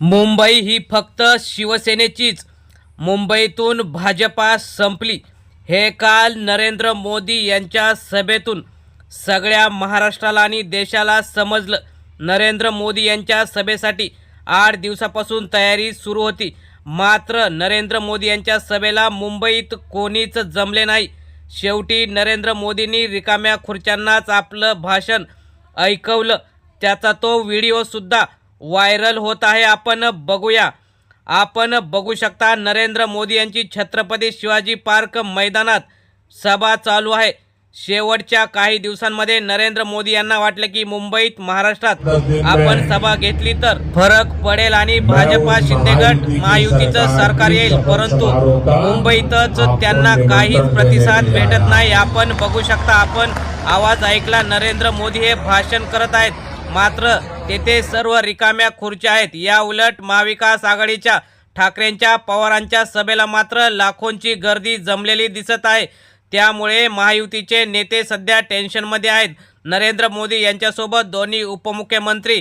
मुंबई ही फक्त शिवसेनेचीच. मुंबईतून भाजपा संपली. हे काल नरेंद्र मोदी यांच्या सभेतून सगळ्या महाराष्ट्राला आणि देशाला समजलं. नरेंद्र मोदी यांच्या सभेसाठी आठ दिवसापासून तयारी सुरू होती. मात्र नरेंद्र मोदी यांच्या सभेला मुंबईत कोणीच जमले नाही. शेवटी नरेंद्र मोदींनी रिकाम्या खुर्च्यांनाच आपलं भाषण ऐकवलं. त्याचा तो व्हिडिओसुद्धा व्हायरल होत आहे. आपण बघूया. आपण बघू शकता नरेंद्र मोदी यांची छत्रपती शिवाजी पार्क मैदानात सभा चालू आहे. शेवटच्या काही दिवसांमध्ये नरेंद्र मोदी यांना वाटलं की मुंबईत महाराष्ट्रात आपण सभा घेतली तर फरक पडेल आणि भाजपा शिंदेगट महायुतीचं सरकार येईल. परंतु मुंबईतच त्यांना काहीच प्रतिसाद भेटत नाही. आपण बघू शकता आपण आवाज ऐकला नरेंद्र मोदी हे भाषण करत आहेत. मात्र तेथे सर्व रिकाम्या खुर्च्या आहेत. या उलट महाविकास आघाडीच्या ठाकरेंच्या पवारांच्या सभेला मात्र लाखोंची गर्दी जमलेली दिसत आहे. त्यामुळे महायुतीचे नेते सध्या टेन्शनमध्ये आहेत. नरेंद्र मोदी यांच्यासोबत दोन्ही उपमुख्यमंत्री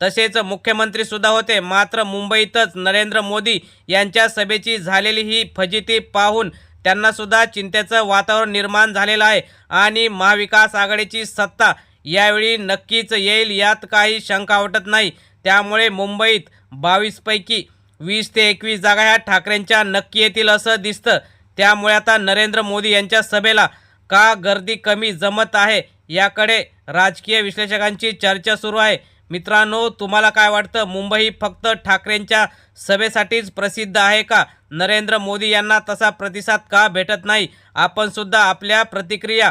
तसेच मुख्यमंत्री सुद्धा होते. मात्र मुंबईतच नरेंद्र मोदी यांच्या सभेची झालेली ही फजिती पाहून त्यांना सुद्धा चिंतेचं वातावरण निर्माण झालेलं आहे. आणि महाविकास आघाडीची सत्ता यावेळी नक्कीच येईल यात काही शंका वाटत नाही. त्यामुळे मुंबईत बावीसपैकी वीस ते एकवीस जागा ह्या ठाकरेंच्या नक्की येतील असं दिसतं. त्यामुळे आता नरेंद्र मोदी यांच्या सभेला का गर्दी कमी जमत आहे याकडे राजकीय विश्लेषकांची चर्चा सुरू आहे. मित्रांनो तुम्हाला काय वाटतं? मुंबई फक्त ठाकरेंच्या सभेसाठीच प्रसिद्ध आहे का? नरेंद्र मोदी यांना तसा प्रतिसाद का भेटत नाही? आपणसुद्धा आपल्या प्रतिक्रिया